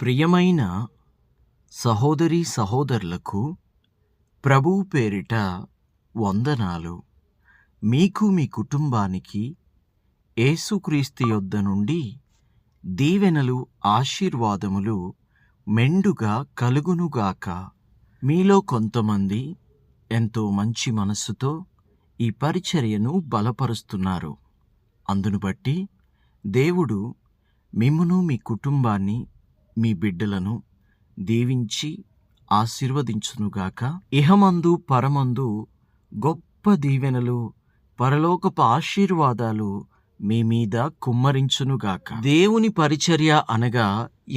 ప్రియమైన సహోదరీ సహోదరులకు ప్రభువు పేరిట వందనాలు. మీకు మీ కుటుంబానికి ఏసుక్రీస్తు యొద్ద నుండి దీవెనలు ఆశీర్వాదములు మెండుగా కలుగునుగాక. మీలో కొంతమంది ఎంతో మంచి మనస్సుతో ఈ పరిచర్యను బలపరుస్తున్నారు. అందును బట్టి దేవుడు మిమ్మును మీ కుటుంబాన్ని మీ బిడ్డలను దీవించి ఆశీర్వదించునుగాక. ఇహమందు పరమందు గొప్ప దీవెనలు పరలోకపు ఆశీర్వాదాలు మీ మీద కుమ్మరించునుగాక. దేవుని పరిచర్య అనగా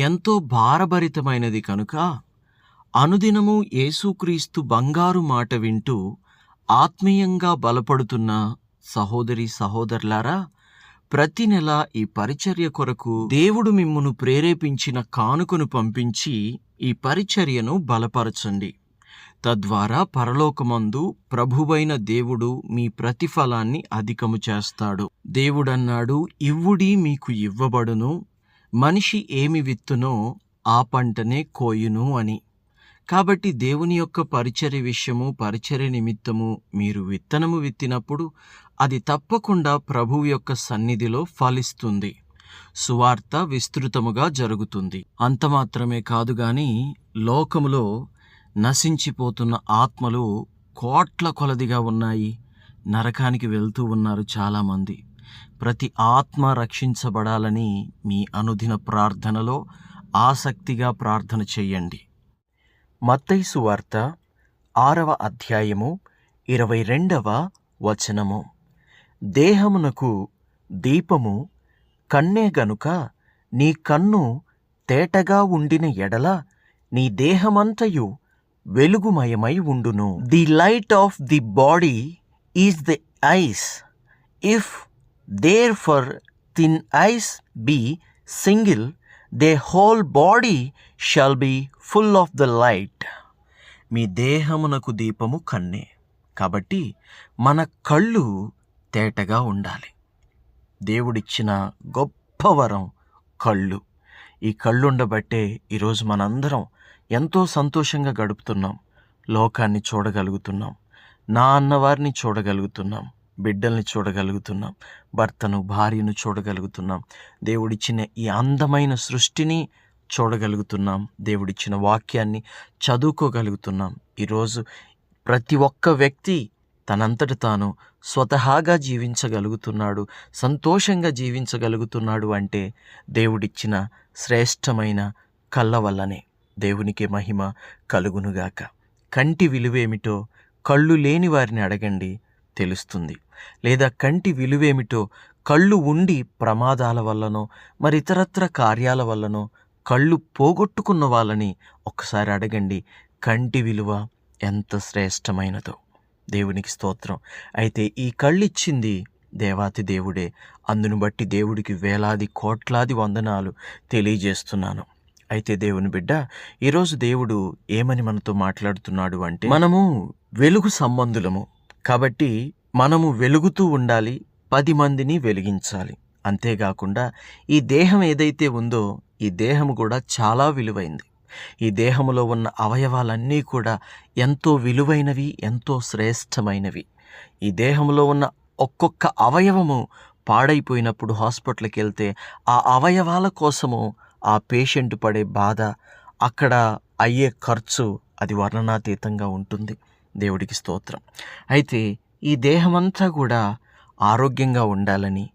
ఎంతో భారభరితమైనది కనుక అనుదినము యేసుక్రీస్తు బంగారు మాట వింటూ ఆత్మీయంగా బలపడుతున్న సహోదరి సహోదరులారా ప్రతి నెల ఈ పరిచర్య కొరకు దేవుడు మిమ్మును ప్రేరేపించిన కానుకను పంపించి ఈ పరిచర్యను బలపరచండి. తద్వారా పరలోకమందు ప్రభువైన దేవుడు మీ ప్రతిఫలాన్ని అధికము చేస్తాడు. దేవుడన్నాడు ఇవ్వుడి మీకు ఇవ్వబడును. మనిషి ఏమి విత్తునో ఆ పంటనే కోయును అని. కాబట్టి దేవుని యొక్క పరిచర్య విషయము పరిచర్య నిమిత్తము మీరు విత్తనము విత్తినప్పుడు అది తప్పకుండా ప్రభువు యొక్క సన్నిధిలో ఫలిస్తుంది. సువార్త విస్తృతముగా జరుగుతుంది. అంత మాత్రమే కాదు గాని లోకములో నశించిపోతున్న ఆత్మలు కోట్ల కొలదిగా ఉన్నాయి. నరకానికి వెళ్తూ ఉన్నారు చాలామంది. ప్రతి ఆత్మ రక్షించబడాలని మీ అనుదిన ప్రార్థనలో ఆసక్తిగా ప్రార్థన చేయండి. మత్తైసు వార్త ఆరవ అధ్యాయము ఇరవై రెండవ వచనము. దేహమునకు దీపము కన్నే గనుక నీ కన్ను తేటగా ఉండిన ఎడల నీ దేహమంతయు వెలుగుమయమై ఉండును. The light of the body is the eyes if therefore thine eyes be single thy whole body shall be full of the light. మీ దేహమునకు దీపము కన్నే. కాబట్టి మన కళ్ళు తేటగా ఉండాలి. దేవుడిచ్చిన గొప్ప వరం కళ్ళు. ఈ కళ్ళుండబట్టే ఈరోజు మనందరం ఎంతో సంతోషంగా గడుపుతున్నాం. లోకాన్ని చూడగలుగుతున్నాం. నా అన్నవారిని చూడగలుగుతున్నాం. బిడ్డల్ని చూడగలుగుతున్నాం భర్తను భార్యను చూడగలుగుతున్నాం. దేవుడిచ్చిన ఈ అందమైన సృష్టిని చూడగలుగుతున్నాం. దేవుడిచ్చిన వాక్యాన్ని చదువుకోగలుగుతున్నాం. ఈరోజు ప్రతి ఒక్క వ్యక్తి తనంతట తాను స్వతహాగా జీవించగలుగుతున్నాడు సంతోషంగా జీవించగలుగుతున్నాడు అంటే దేవుడిచ్చిన శ్రేష్టమైన కళ్ళ వల్లనే దేవునికి మహిమ కలుగునుగాక. కంటి విలువేమిటో కళ్ళు లేని వారిని అడగండి. తెలుస్తుంది. లేదా కంటి విలువేమిటో కళ్ళు ఉండి ప్రమాదాల వల్లనో మరి ఇతరత్ర కార్యాల వల్లనో కళ్ళు పోగొట్టుకున్న వాళ్ళని ఒక్కసారి అడగండి కంటి విలువ ఎంత శ్రేష్టమైనదో. దేవునికి స్తోత్రం. అయితే ఈ కళ్ళిచ్చింది దేవాతి దేవుడే. అందును బట్టి దేవుడికి వేలాది కోట్లాది వందనాలు తెలియజేస్తున్నాను. అయితే దేవుని బిడ్డ ఈరోజు దేవుడు ఏమని మనతో మాట్లాడుతున్నాడు అంటే మనము వెలుగు సంబంధులము. కాబట్టి మనము వెలుగుతూ ఉండాలి పది మందిని వెలిగించాలి. అంతేకాకుండా ఈ దేహం ఏదైతే ఉందో ఈ దేహం కూడా చాలా విలువైంది. ఈ దేహములో ఉన్న అవయవాలన్నీ కూడా ఎంతో విలువైనవి ఎంతో శ్రేష్టమైనవి. ఈ దేహంలో ఉన్న ఒక్కొక్క అవయవము పాడైపోయినప్పుడు హాస్పిటల్కి వెళ్తే ఆ అవయవాల కోసము ఆ పేషెంట్ పడే బాధ అక్కడ అయ్యే ఖర్చు అది వర్ణనాతీతంగా ఉంటుంది. దేవుడికి స్తోత్రం. అయితే ఈ దేహమంతా కూడా ఆరోగ్యంగా ఉండాలని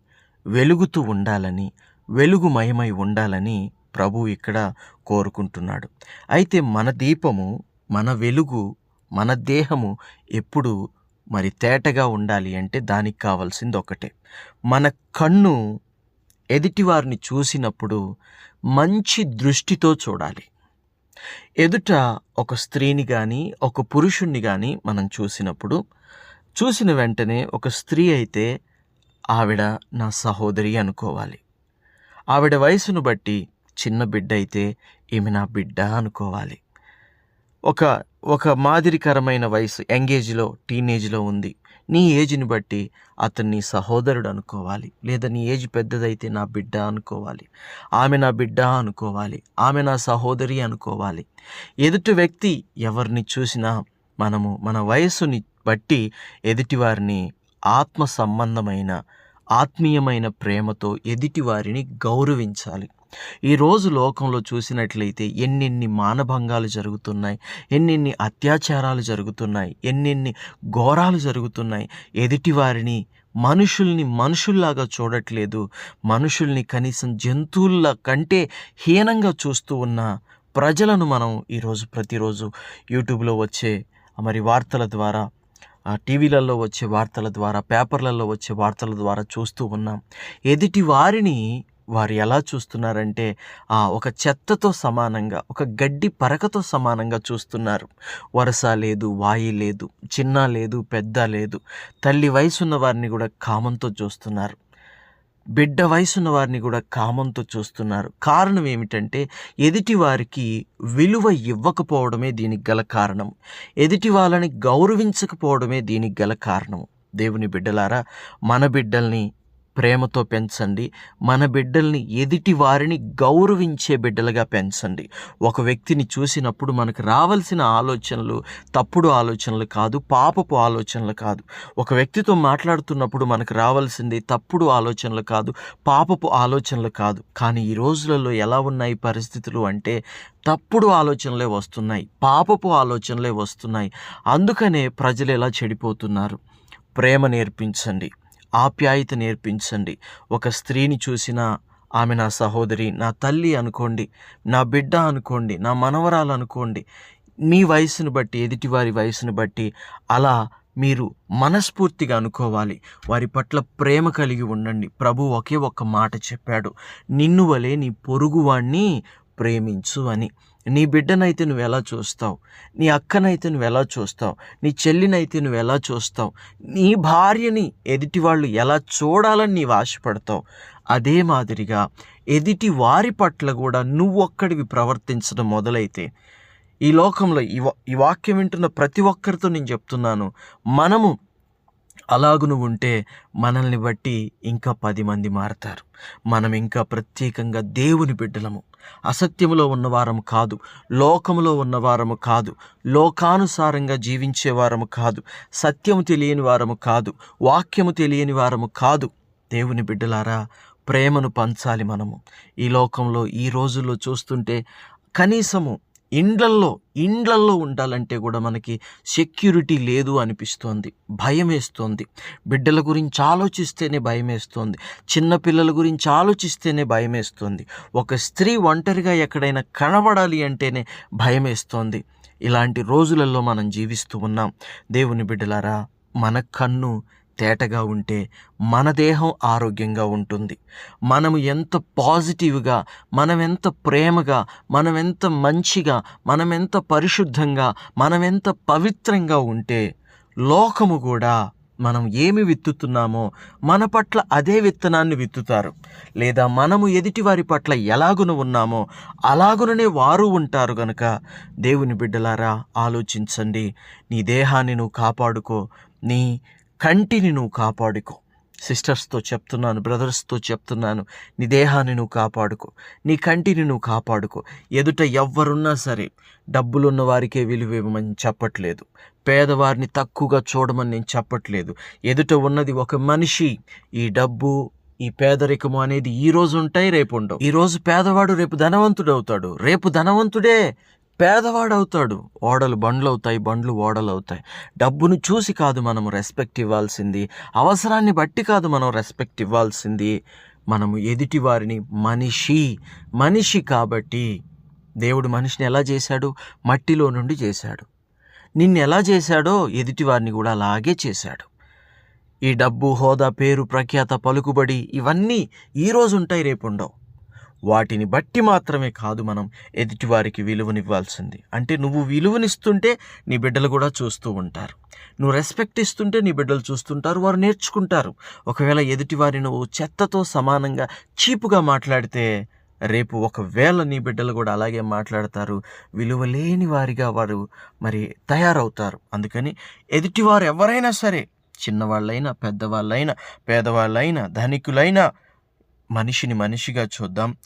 వెలుగుతూ ఉండాలని వెలుగుమయమై ఉండాలని ప్రభు ఇక్కడ కోరుకుంటున్నాడు. అయితే మన దీపము మన వెలుగు మన దేహము ఎప్పుడు మరి తేటగా ఉండాలి అంటే దానికి కావాల్సింది ఒకటే. మన కన్ను ఎదుటివారిని చూసినప్పుడు మంచి దృష్టితో చూడాలి. ఎదుట ఒక స్త్రీని కానీ ఒక పురుషుణ్ణి కానీ మనం చూసినప్పుడు చూసిన వెంటనే ఒక స్త్రీ అయితే ఆవిడ నా సహోదరి అనుకోవాలి. ఆవిడ వయసును బట్టి చిన్న బిడ్డ అయితే ఈమె నా బిడ్డ అనుకోవాలి. ఒక ఒక మాదిరికరమైన వయసు యంగేజ్లో టీనేజ్లో ఉంది. నీ ఏజ్ని బట్టి అతన్ని సహోదరుడు అనుకోవాలి. లేదా నీ ఏజ్ పెద్దదైతే నా బిడ్డ అనుకోవాలి. ఆమె నా బిడ్డ అనుకోవాలి. ఆమె నా సహోదరి అనుకోవాలి. ఎదుటి వ్యక్తి ఎవరిని చూసినా మనము మన వయస్సుని బట్టి ఎదుటివారిని ఆత్మ సంబంధమైన ఆత్మీయమైన ప్రేమతో ఎదుటివారిని గౌరవించాలి. ఈరోజు లోకంలో చూసినట్లయితే ఎన్నెన్ని మానభంగాలు జరుగుతున్నాయి ఎన్నెన్ని అత్యాచారాలు జరుగుతున్నాయి ఎన్నెన్ని ఘోరాలు జరుగుతున్నాయి. ఎదుటివారిని మనుషుల్ని మనుషుల్లాగా చూడట్లేదు. మనుషుల్ని కనీసం జంతువుల కంటే హీనంగా చూస్తూ ఉన్న ప్రజలను మనం ఈరోజు ప్రతిరోజు యూట్యూబ్లో వచ్చే మరి వార్తల ద్వారా ఆ టీవీలలో వచ్చే వార్తల ద్వారా పేపర్లలో వచ్చే వార్తల ద్వారా చూస్తూ ఉన్నాం. ఎదుటి వారిని వారు ఎలా చూస్తున్నారంటే ఆ ఒక చెత్తతో సమానంగా ఒక గడ్డి పరకతో సమానంగా చూస్తున్నారు. వరస లేదు వాయి లేదు చిన్న లేదు పెద్ద లేదు. తల్లి వయసున్న వారిని కూడా కామంతో చూస్తున్నారు. బిడ్డ వయసున్న వారిని కూడా కామంతో చూస్తున్నారు. కారణం ఏమిటంటే ఎదుటి వారికి విలువ ఇవ్వకపోవడమే దీనికి గల కారణం. ఎదుటి వాళ్ళని గౌరవించకపోవడమే దీనికి గల కారణం. దేవుని బిడ్డలారా మన బిడ్డల్ని ప్రేమతో పెంచండి. మన బిడ్డల్ని ఎదుటి వారిని గౌరవించే బిడ్డలుగా పెంచండి. ఒక వ్యక్తిని చూసినప్పుడు మనకు రావాల్సిన ఆలోచనలు తప్పుడు ఆలోచనలు కాదు పాపపు ఆలోచనలు కాదు. ఒక వ్యక్తితో మాట్లాడుతున్నప్పుడు మనకు రావాల్సింది తప్పుడు ఆలోచనలు కాదు పాపపు ఆలోచనలు కాదు. కానీ ఈ రోజులలో ఎలా ఉన్నాయి పరిస్థితులు అంటే తప్పుడు ఆలోచనలే వస్తున్నాయి పాపపు ఆలోచనలే వస్తున్నాయి. అందుకనే ప్రజలు ఎలా చెడిపోతున్నారు? ప్రేమ నేర్పించండి. ఆప్యాయత నేర్పించండి. ఒక స్త్రీని చూసిన ఆమె నా సహోదరి నా తల్లి అనుకోండి నా బిడ్డ అనుకోండి నా మనవరాలు అనుకోండి మీ వయసును బట్టి ఎదుటివారి వయసును బట్టి అలా మీరు మనస్ఫూర్తిగా అనుకోవాలి. వారి పట్ల ప్రేమ కలిగి ఉండండి. ప్రభు ఒకే ఒక్క మాట చెప్పాడు. నిన్ను వలే నీ పొరుగువాణ్ణి ప్రేమించు అని. నీ బిడ్డనైతే నువ్వు ఎలా చూస్తావు? నీ అక్కనైతే నువ్వు ఎలా చూస్తావు? నీ చెల్లినైతే నువ్వు ఎలా చూస్తావు? నీ భార్యని ఎదుటి వాళ్ళు ఎలా చూడాలని నీవు ఆశపడతావు? అదే మాదిరిగా ఎదుటి వారి పట్ల కూడా నువ్వు ఒక్కడివి ప్రవర్తించడం మొదలైతే ఈ లోకంలో ఈ ఈ వాక్యం వింటున్న ప్రతి ఒక్కరితో నేను చెప్తున్నాను. మనము అలాగును ఉంటే మనల్ని బట్టి ఇంకా పది మంది మారతారు. మనం ఇంకా ప్రత్యేకంగా దేవుని బిడ్డలము. అసత్యములో ఉన్నవారము కాదు లోకములో ఉన్నవారము కాదు లోకానుసారంగా జీవించేవారము కాదు సత్యము తెలియని వారము కాదు వాక్యము తెలియని వారము కాదు. దేవుని బిడ్డలారా ప్రేమను పంచాలి మనము. ఈ లోకంలో ఈ రోజుల్లో చూస్తుంటే కనీసము ఇండ్లల్లో ఇండ్లల్లో ఉండాలంటే కూడా మనకి సెక్యూరిటీ లేదు అనిపిస్తోంది. భయం వేస్తోంది. బిడ్డల గురించి ఆలోచిస్తేనే భయం వేస్తోంది. చిన్నపిల్లల గురించి ఆలోచిస్తేనే భయం వేస్తోంది. ఒక స్త్రీ ఒంటరిగా ఎక్కడైనా కనబడాలి అంటేనే భయం వేస్తోంది. ఇలాంటి రోజులలో మనం జీవిస్తూ ఉన్నాం. దేవుని బిడ్డలారా మన కన్ను తేటగా ఉంటే మన దేహం ఆరోగ్యంగా ఉంటుంది. మనము ఎంత పాజిటివ్గా మనం ఎంత ప్రేమగా మనం ఎంత మంచిగా మనం ఎంత పరిశుద్ధంగా మనం ఎంత పవిత్రంగా ఉంటే లోకము కూడా మనం ఏమి విత్తుతున్నామో మన పట్ల అదే విత్తనాన్ని విత్తుతారు. లేదా మనము ఎదుటివారి పట్ల ఎలాగున ఉన్నామో అలాగుననే వారు ఉంటారు గనుక దేవుని బిడ్డలారా ఆలోచించండి. నీ దేహాన్ని నువ్వు కాపాడుకో. నీ కంటిని నువ్వు కాపాడుకో. సిస్టర్స్తో చెప్తున్నాను బ్రదర్స్తో చెప్తున్నాను నీ దేహాన్ని నువ్వు కాపాడుకో నీ కంటిని నువ్వు కాపాడుకో. ఎదుట ఎవ్వరున్నా సరే డబ్బులున్న వారికే విలువ ఇవ్వమని చెప్పట్లేదు. పేదవారిని తక్కువగా చూడమని నేను చెప్పట్లేదు. ఎదుట ఉన్నది ఒక మనిషి. ఈ డబ్బు ఈ పేదరికము అనేది ఈ రోజు ఉంటాయి రేపు ఉండవు. ఈ రోజు పేదవాడు రేపు ధనవంతుడు అవుతాడు రేపు ధనవంతుడే పేదవాడు అవుతాడు ఓడలు బండ్లు అవుతాయి బండ్లు ఓడలు అవుతాయి డబ్బును చూసి కాదు మనము రెస్పెక్ట్ ఇవ్వాల్సింది. అవసరాన్ని బట్టి కాదు మనం రెస్పెక్ట్ ఇవ్వాల్సింది. మనము ఎదుటి వారిని మనిషి మనిషి కాబట్టి దేవుడు మనిషిని ఎలా చేశాడు? మట్టిలో నుండి చేశాడు. నిన్ను ఎలా చేశాడో ఎదుటి వారిని కూడా అలాగే చేశాడు. ఈ డబ్బు హోదా పేరు ప్రఖ్యాత పలుకుబడి ఇవన్నీ ఈరోజు ఉంటాయి రేపు ఉండవు. వాటిని బట్టి మాత్రమే కాదు మనం ఎదుటివారికి విలువనివ్వాల్సింది. అంటే నువ్వు విలువనిస్తుంటే నీ బిడ్డలు కూడా చూస్తూ ఉంటారు. నువ్వు రెస్పెక్ట్ ఇస్తుంటే నీ బిడ్డలు చూస్తుంటారు. వారు నేర్చుకుంటారు. ఒకవేళ ఎదుటివారి నువ్వు చెత్తతో సమానంగా చీపుగా మాట్లాడితే రేపు ఒకవేళ నీ బిడ్డలు కూడా అలాగే మాట్లాడతారు. విలువ లేని వారిగా వారు మరి తయారవుతారు. అందుకని ఎదుటివారు ఎవరైనా సరే చిన్నవాళ్ళైనా పెద్దవాళ్ళైనా పేదవాళ్ళైనా ధనికులైనా మనిషిని మనిషిగా చూద్దాం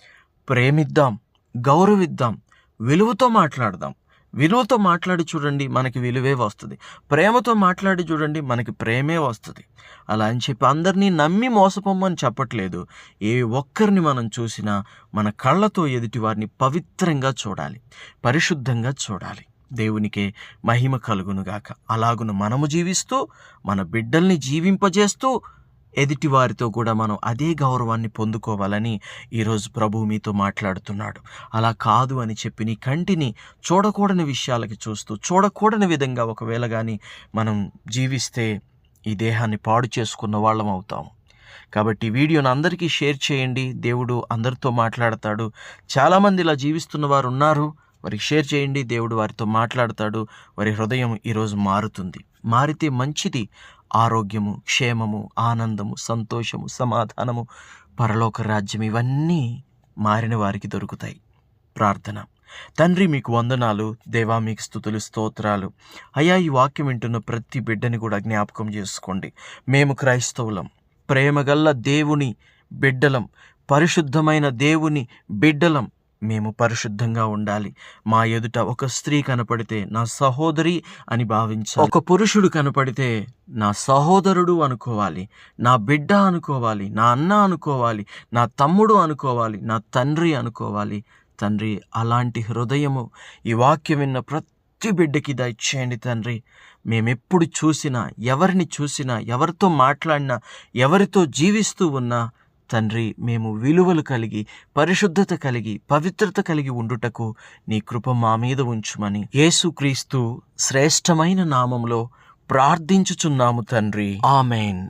ప్రేమిద్దాం గౌరవిద్దాం విలువతో మాట్లాడదాం. విలువతో మాట్లాడి చూడండి మనకి విలువే వస్తుంది. ప్రేమతో మాట్లాడి చూడండి మనకి ప్రేమే వస్తుంది. అలా అని చెప్పి అందరినీ నమ్మి మోసపోమని చెప్పట్లేదు. ఏ ఒక్కరిని మనం చూసినా మన కళ్ళతో ఎదుటి వారిని పవిత్రంగా చూడాలి పరిశుద్ధంగా చూడాలి. దేవునికే మహిమ కలుగునుగాక. అలాగున మనము జీవిస్తూ మన బిడ్డల్ని జీవింపజేస్తూ ఎదుటి వారితో కూడా మనం అదే గౌరవాన్ని పొందుకోవాలని ఈరోజు ప్రభు మీతో మాట్లాడుతున్నాడు. అలా కాదు అని చెప్పి నీ కంటిని చూడకూడని విషయాలకి చూస్తూ చూడకూడని విధంగా ఒకవేళ కానీ మనం జీవిస్తే ఈ దేహాన్ని పాడు చేసుకున్న వాళ్ళం అవుతాము కాబట్టి వీడియోను అందరికీ షేర్ చేయండి. దేవుడు అందరితో మాట్లాడతాడు. చాలామంది ఇలా జీవిస్తున్న వారు ఉన్నారు. వారికి షేర్ చేయండి దేవుడు వారితో మాట్లాడతాడు వారి హృదయం ఈరోజు మారుతుంది. మారితే మంచిది. ఆరోగ్యము క్షేమము ఆనందము సంతోషము సమాధానము పరలోక రాజ్యం ఇవన్నీ మారిన వారికి దొరుకుతాయి. ప్రార్థన. తండ్రి మీకు వందనాలు. దేవా మీకు స్థుతులు స్తోత్రాలు. అయ్యా ఈ వాక్యం వింటున్న ప్రతి బిడ్డని కూడా జ్ఞాపకం చేసుకోండి. మేము క్రైస్తవులం. ప్రేమగల్ల దేవుని బిడ్డలం. పరిశుద్ధమైన దేవుని బిడ్డలం. మేము పరిశుద్ధంగా ఉండాలి. మా ఎదుట ఒక స్త్రీ కనపడితే నా సహోదరి అని భావించాలి. ఒక పురుషుడు కనపడితే నా సహోదరుడు అనుకోవాలి. నా బిడ్డ అనుకోవాలి. నా అన్న అనుకోవాలి. నా తమ్ముడు అనుకోవాలి. నా తండ్రి అనుకోవాలి. తండ్రి అలాంటి హృదయము ఈ వాక్యం విన్న ప్రతి బిడ్డకి దయచేయండి తండ్రి. మేమెప్పుడు చూసినా ఎవరిని చూసినా ఎవరితో మాట్లాడినా ఎవరితో జీవిస్తూ ఉన్నా తండ్రి మేము విలువలు కలిగి పరిశుద్ధత కలిగి పవిత్రత కలిగి ఉండుటకు నీ కృప మా మీద ఉంచుమని యేసుక్రీస్తు శ్రేష్టమైన నామంలో ప్రార్థించుచున్నాము తండ్రి. ఆమెన్.